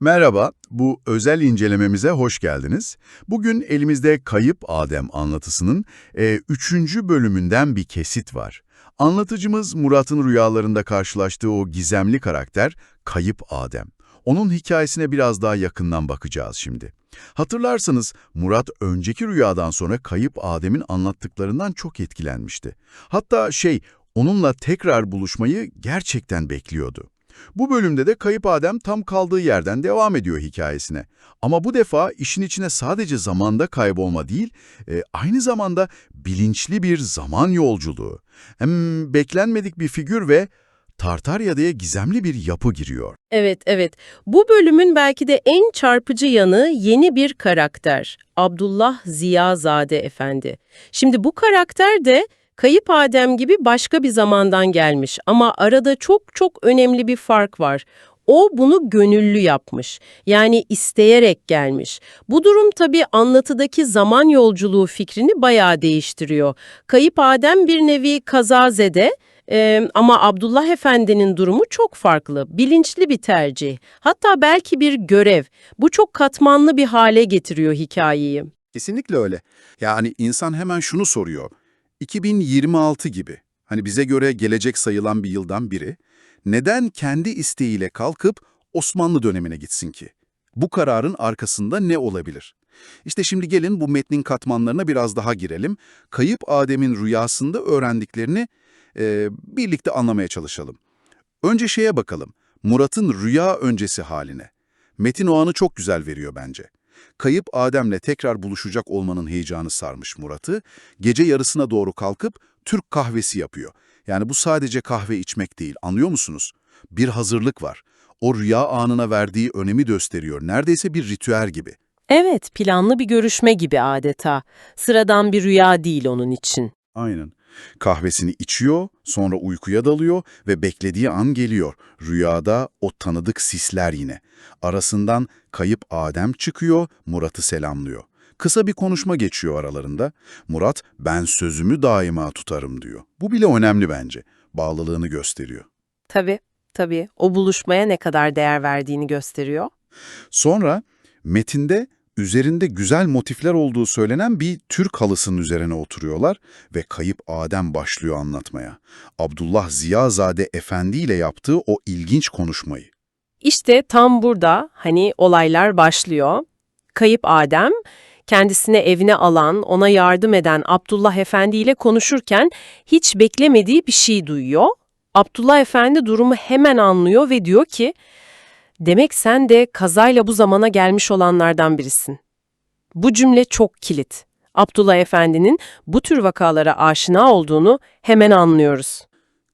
Merhaba, bu özel incelememize hoş geldiniz. Bugün elimizde Kayıp Adem anlatısının 3. bölümünden bir kesit var. Anlatıcımız Murat'ın rüyalarında karşılaştığı o gizemli karakter Kayıp Adem. Onun hikayesine biraz daha yakından bakacağız şimdi. Hatırlarsanız Murat önceki rüyadan sonra Kayıp Adem'in anlattıklarından çok etkilenmişti. Hatta şey, onunla tekrar buluşmayı gerçekten bekliyordu. Bu bölümde de Kayıp Adem tam kaldığı yerden devam ediyor hikayesine. Ama bu defa işin içine sadece zamanda kaybolma değil, e, aynı zamanda bilinçli bir zaman yolculuğu. Hem beklenmedik bir figür ve Tartarya'da gizemli bir yapı giriyor. Evet, evet. Bu bölümün belki de en çarpıcı yanı yeni bir karakter. Abdullah Ziyazade Efendi. Şimdi bu karakter de Kayıp Adem gibi başka bir zamandan gelmiş ama arada çok çok önemli bir fark var. O bunu gönüllü yapmış. Yani isteyerek gelmiş. Bu durum tabii anlatıdaki zaman yolculuğu fikrini bayağı değiştiriyor. Kayıp Adem bir nevi kazazede ee, ama Abdullah Efendi'nin durumu çok farklı, bilinçli bir tercih. Hatta belki bir görev. Bu çok katmanlı bir hale getiriyor hikayeyi. Kesinlikle öyle. Yani insan hemen şunu soruyor. 2026 gibi, hani bize göre gelecek sayılan bir yıldan biri, neden kendi isteğiyle kalkıp Osmanlı dönemine gitsin ki? Bu kararın arkasında ne olabilir? İşte şimdi gelin bu metnin katmanlarına biraz daha girelim. Kayıp Adem'in rüyasında öğrendiklerini e, birlikte anlamaya çalışalım. Önce şeye bakalım, Murat'ın rüya öncesi haline. Metin o anı çok güzel veriyor bence. Kayıp Adem'le tekrar buluşacak olmanın heyecanı sarmış Murat'ı, gece yarısına doğru kalkıp Türk kahvesi yapıyor. Yani bu sadece kahve içmek değil, anlıyor musunuz? Bir hazırlık var. O rüya anına verdiği önemi gösteriyor, neredeyse bir ritüel gibi. Evet, planlı bir görüşme gibi adeta. Sıradan bir rüya değil onun için. Aynen. Kahvesini içiyor, sonra uykuya dalıyor ve beklediği an geliyor. Rüyada o tanıdık sisler yine. Arasından kayıp Adem çıkıyor, Murat'ı selamlıyor. Kısa bir konuşma geçiyor aralarında. Murat, ben sözümü daima tutarım diyor. Bu bile önemli bence. Bağlılığını gösteriyor. Tabii, tabii. O buluşmaya ne kadar değer verdiğini gösteriyor. Sonra metinde üzerinde güzel motifler olduğu söylenen bir Türk halısının üzerine oturuyorlar ve kayıp Adem başlıyor anlatmaya. Abdullah Ziyazade Efendi ile yaptığı o ilginç konuşmayı. İşte tam burada hani olaylar başlıyor. Kayıp Adem kendisine evine alan, ona yardım eden Abdullah Efendi ile konuşurken hiç beklemediği bir şey duyuyor. Abdullah Efendi durumu hemen anlıyor ve diyor ki, demek sen de kazayla bu zamana gelmiş olanlardan birisin. Bu cümle çok kilit. Abdullah Efendi'nin bu tür vakalara aşina olduğunu hemen anlıyoruz.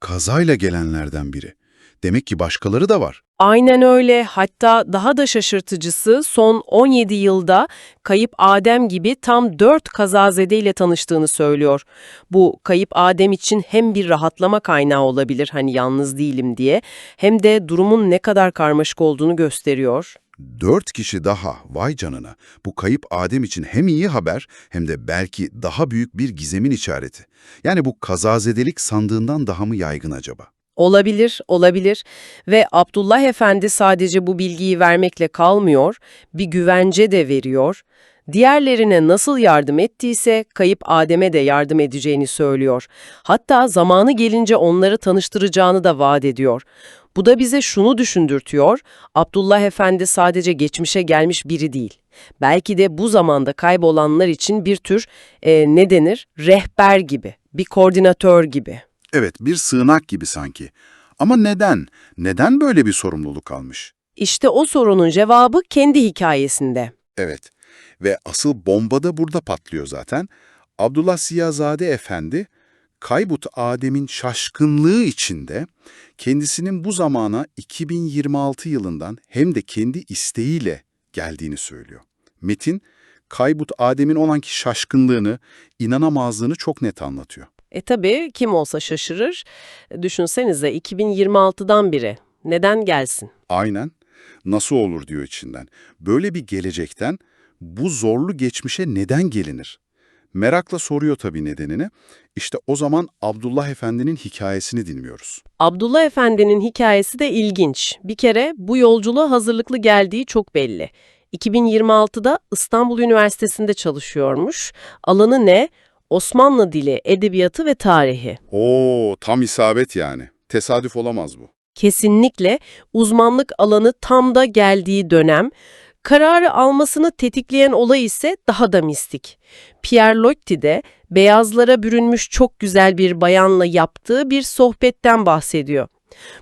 Kazayla gelenlerden biri. Demek ki başkaları da var. Aynen öyle. Hatta daha da şaşırtıcısı son 17 yılda kayıp Adem gibi tam 4 kazazede ile tanıştığını söylüyor. Bu kayıp Adem için hem bir rahatlama kaynağı olabilir hani yalnız değilim diye hem de durumun ne kadar karmaşık olduğunu gösteriyor. Dört kişi daha, vay canına. Bu kayıp Adem için hem iyi haber hem de belki daha büyük bir gizemin işareti. Yani bu kazazedelik sandığından daha mı yaygın acaba? Olabilir, olabilir ve Abdullah Efendi sadece bu bilgiyi vermekle kalmıyor, bir güvence de veriyor. Diğerlerine nasıl yardım ettiyse kayıp Adem'e de yardım edeceğini söylüyor. Hatta zamanı gelince onları tanıştıracağını da vaat ediyor. Bu da bize şunu düşündürtüyor, Abdullah Efendi sadece geçmişe gelmiş biri değil. Belki de bu zamanda kaybolanlar için bir tür, e, ne denir, rehber gibi, bir koordinatör gibi. Evet, bir sığınak gibi sanki. Ama neden? Neden böyle bir sorumluluk almış? İşte o sorunun cevabı kendi hikayesinde. Evet ve asıl bomba da burada patlıyor zaten. Abdullah Siyazade Efendi, Kaybut Adem'in şaşkınlığı içinde kendisinin bu zamana 2026 yılından hem de kendi isteğiyle geldiğini söylüyor. Metin, Kaybut Adem'in olanki şaşkınlığını, inanamazlığını çok net anlatıyor. E tabii kim olsa şaşırır. Düşünsenize 2026'dan biri. Neden gelsin? Aynen. Nasıl olur diyor içinden. Böyle bir gelecekten bu zorlu geçmişe neden gelinir? Merakla soruyor tabii nedenini. İşte o zaman Abdullah Efendi'nin hikayesini dinliyoruz. Abdullah Efendi'nin hikayesi de ilginç. Bir kere bu yolculuğa hazırlıklı geldiği çok belli. 2026'da İstanbul Üniversitesi'nde çalışıyormuş. Alanı ne? Osmanlı dili, edebiyatı ve tarihi. Oo, tam isabet yani. Tesadüf olamaz bu. Kesinlikle uzmanlık alanı tam da geldiği dönem. Kararı almasını tetikleyen olay ise daha da mistik. Pierre Loti de beyazlara bürünmüş çok güzel bir bayanla yaptığı bir sohbetten bahsediyor.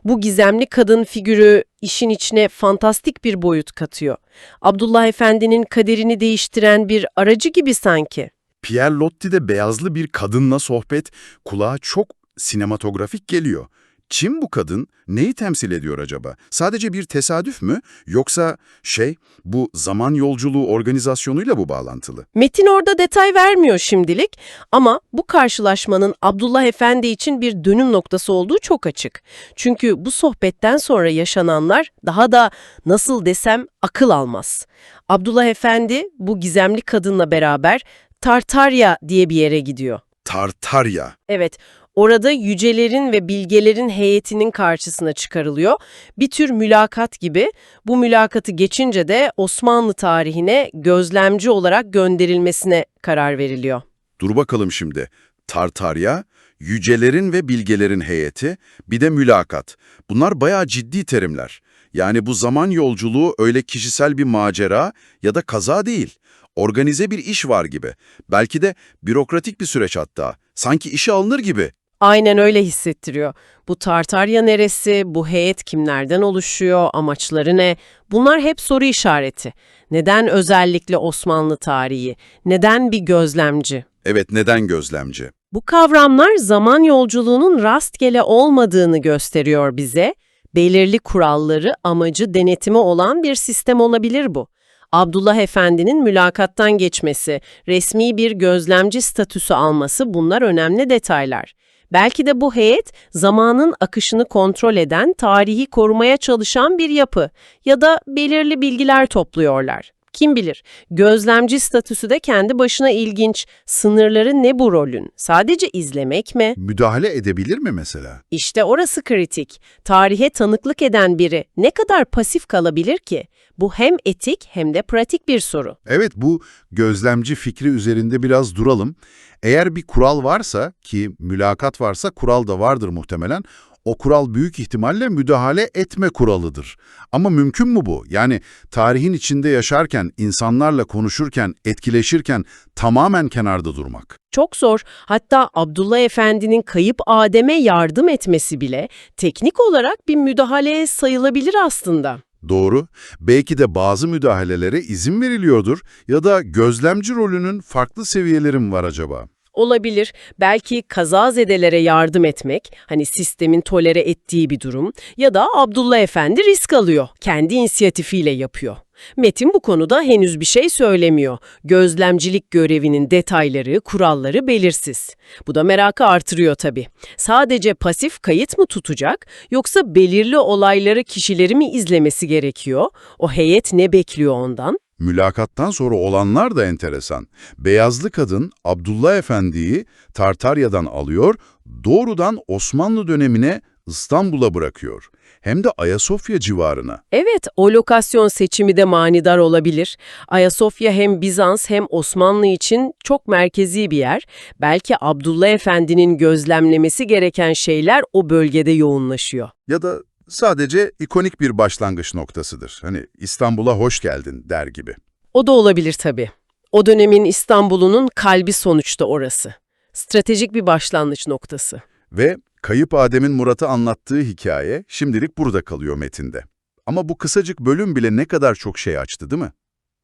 Bu gizemli kadın figürü işin içine fantastik bir boyut katıyor. Abdullah Efendi'nin kaderini değiştiren bir aracı gibi sanki. Pierre Loti'de beyazlı bir kadınla sohbet kulağa çok sinematografik geliyor. Kim bu kadın? Neyi temsil ediyor acaba? Sadece bir tesadüf mü? Yoksa şey, bu zaman yolculuğu organizasyonuyla bu bağlantılı? Metin orada detay vermiyor şimdilik ama bu karşılaşmanın Abdullah Efendi için bir dönüm noktası olduğu çok açık. Çünkü bu sohbetten sonra yaşananlar daha da nasıl desem akıl almaz. Abdullah Efendi bu gizemli kadınla beraber Tartarya diye bir yere gidiyor. Tartarya. Evet, orada yücelerin ve bilgelerin heyetinin karşısına çıkarılıyor. Bir tür mülakat gibi. Bu mülakatı geçince de Osmanlı tarihine gözlemci olarak gönderilmesine karar veriliyor. Dur bakalım şimdi. Tartarya, yücelerin ve bilgelerin heyeti, bir de mülakat. Bunlar bayağı ciddi terimler. Yani bu zaman yolculuğu öyle kişisel bir macera ya da kaza değil. Organize bir iş var gibi. Belki de bürokratik bir süreç hatta. Sanki işe alınır gibi. Aynen öyle hissettiriyor. Bu Tartarya neresi, bu heyet kimlerden oluşuyor, amaçları ne? Bunlar hep soru işareti. Neden özellikle Osmanlı tarihi? Neden bir gözlemci? Evet, neden gözlemci? Bu kavramlar zaman yolculuğunun rastgele olmadığını gösteriyor bize. Belirli kuralları, amacı, denetimi olan bir sistem olabilir bu. Abdullah Efendi'nin mülakattan geçmesi, resmi bir gözlemci statüsü alması bunlar önemli detaylar. Belki de bu heyet zamanın akışını kontrol eden, tarihi korumaya çalışan bir yapı ya da belirli bilgiler topluyorlar. Kim bilir, gözlemci statüsü de kendi başına ilginç. Sınırları ne bu rolün? Sadece izlemek mi? Müdahale edebilir mi mesela? İşte orası kritik. Tarihe tanıklık eden biri ne kadar pasif kalabilir ki? Bu hem etik hem de pratik bir soru. Evet bu gözlemci fikri üzerinde biraz duralım. Eğer bir kural varsa ki mülakat varsa kural da vardır muhtemelen. O kural büyük ihtimalle müdahale etme kuralıdır. Ama mümkün mü bu? Yani tarihin içinde yaşarken, insanlarla konuşurken, etkileşirken tamamen kenarda durmak. Çok zor. Hatta Abdullah Efendi'nin kayıp Adem'e yardım etmesi bile teknik olarak bir müdahaleye sayılabilir aslında. Doğru. Belki de bazı müdahalelere izin veriliyordur ya da gözlemci rolünün farklı seviyeleri mi var acaba? Olabilir. Belki kazazedelere yardım etmek, hani sistemin tolere ettiği bir durum ya da Abdullah Efendi risk alıyor, kendi inisiyatifiyle yapıyor. Metin bu konuda henüz bir şey söylemiyor. Gözlemcilik görevinin detayları, kuralları belirsiz. Bu da merakı artırıyor tabii. Sadece pasif kayıt mı tutacak yoksa belirli olayları kişileri mi izlemesi gerekiyor? O heyet ne bekliyor ondan? Mülakattan sonra olanlar da enteresan. Beyazlı kadın Abdullah Efendi'yi Tartarya'dan alıyor, doğrudan Osmanlı dönemine İstanbul'a bırakıyor. Hem de Ayasofya civarına. Evet, o lokasyon seçimi de manidar olabilir. Ayasofya hem Bizans hem Osmanlı için çok merkezi bir yer. Belki Abdullah Efendi'nin gözlemlemesi gereken şeyler o bölgede yoğunlaşıyor. Ya da sadece ikonik bir başlangıç noktasıdır. Hani İstanbul'a hoş geldin der gibi. O da olabilir tabii. O dönemin İstanbul'unun kalbi sonuçta orası. Stratejik bir başlangıç noktası. Ve Kayıp Adem'in Murat'ı anlattığı hikaye şimdilik burada kalıyor metinde. Ama bu kısacık bölüm bile ne kadar çok şey açtı değil mi?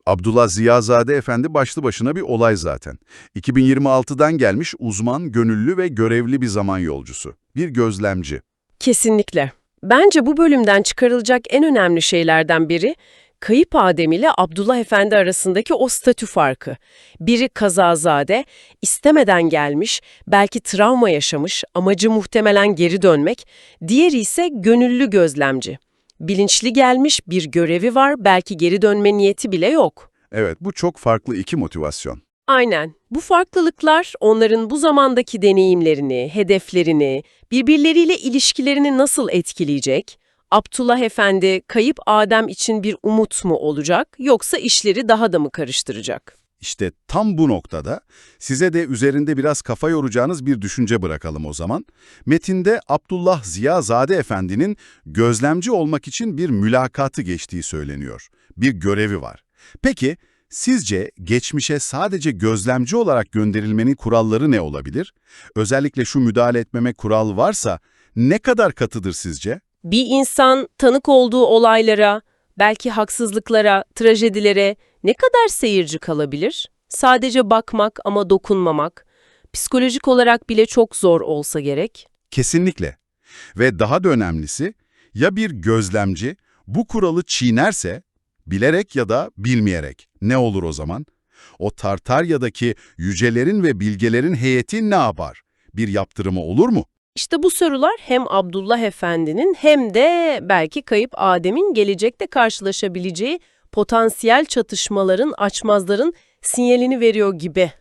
Abdullah Ziyazade Efendi başlı başına bir olay zaten. 2026'dan gelmiş uzman, gönüllü ve görevli bir zaman yolcusu. Bir gözlemci. Kesinlikle. Bence bu bölümden çıkarılacak en önemli şeylerden biri, Kayıp Adem ile Abdullah Efendi arasındaki o statü farkı. Biri kazazade, istemeden gelmiş, belki travma yaşamış, amacı muhtemelen geri dönmek, diğeri ise gönüllü gözlemci. Bilinçli gelmiş, bir görevi var, belki geri dönme niyeti bile yok. Evet, bu çok farklı iki motivasyon. Aynen. Bu farklılıklar onların bu zamandaki deneyimlerini, hedeflerini, birbirleriyle ilişkilerini nasıl etkileyecek? Abdullah Efendi kayıp Adem için bir umut mu olacak yoksa işleri daha da mı karıştıracak? İşte tam bu noktada size de üzerinde biraz kafa yoracağınız bir düşünce bırakalım o zaman. Metinde Abdullah Ziyazade Efendi'nin gözlemci olmak için bir mülakatı geçtiği söyleniyor. Bir görevi var. Peki sizce geçmişe sadece gözlemci olarak gönderilmenin kuralları ne olabilir? Özellikle şu müdahale etmeme kural varsa ne kadar katıdır sizce? Bir insan tanık olduğu olaylara, belki haksızlıklara, trajedilere ne kadar seyirci kalabilir? Sadece bakmak ama dokunmamak, psikolojik olarak bile çok zor olsa gerek. Kesinlikle. Ve daha da önemlisi, ya bir gözlemci bu kuralı çiğnerse, bilerek ya da bilmeyerek ne olur o zaman? O Tartarya'daki yücelerin ve bilgelerin heyeti ne yapar? Bir yaptırımı olur mu? İşte bu sorular hem Abdullah Efendi'nin hem de belki kayıp Adem'in gelecekte karşılaşabileceği potansiyel çatışmaların, açmazların sinyalini veriyor gibi.